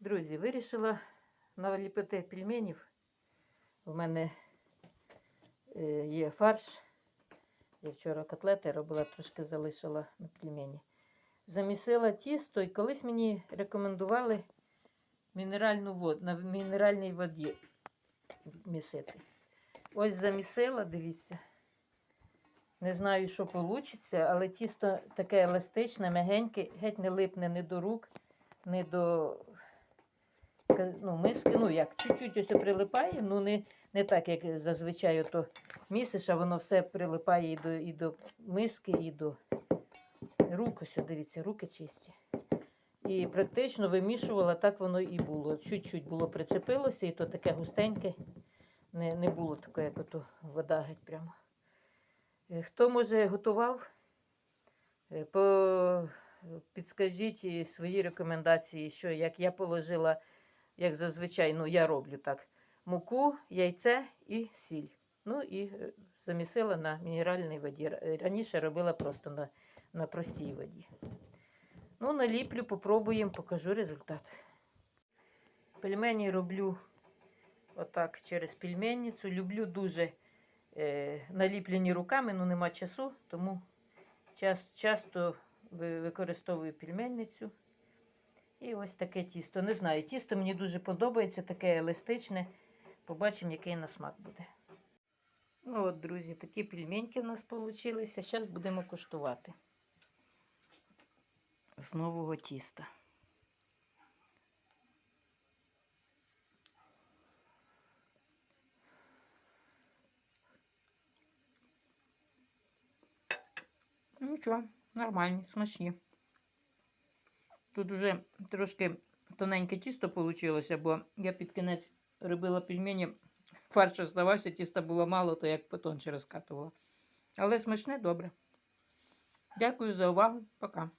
Друзі, вирішила наліпити пельменів. У мене е, є фарш. Я вчора котлети робила, трошки залишила на пельмені. Замісила тісто і колись мені рекомендували мінеральну воду, на мінеральній воді місити. Ось замісила, дивіться. Не знаю, що вийде, але тісто таке еластичне, мягеньке, геть не липне ні до рук, ні до ну, миски. Ну як, чуть-чуть ось прилипає, ну не, не так, як зазвичай ото місиш, а воно все прилипає і до, і до миски, і до рук. Ось, дивіться, руки чисті. І практично вимішувала, так воно і було. Чуть-чуть було прицепилося, і то таке густеньке. Не, не було таке, як ото вода геть прямо. Е, Хто може готував, е, по, підскажіть свої рекомендації, що як я положила, як зазвичай, ну я роблю так: муку, яйце і сіль. Ну і е, замісила на мінеральній воді. Раніше робила просто на, на простій воді. Ну, наліплю, попробуємо, покажу результат. Пельмені роблю отак через пельменницю. Люблю дуже е, наліплені руками, ну нема часу, тому час, часто використовую пельменницю. І ось таке тісто. Не знаю, тісто мені дуже подобається, таке еластичне. Побачимо, який на смак буде. Ну от, друзі, такі пельменьки в нас вийшли. Зараз будемо куштувати з нового тіста. Нічого, нормальні, смачні. Тут вже трошки тоненьке тісто вийшло, бо я під кінець робила пельмені, фарш оставався, тіста було мало, то як потонче розкатувала. Але смачне добре. Дякую за увагу. Пока.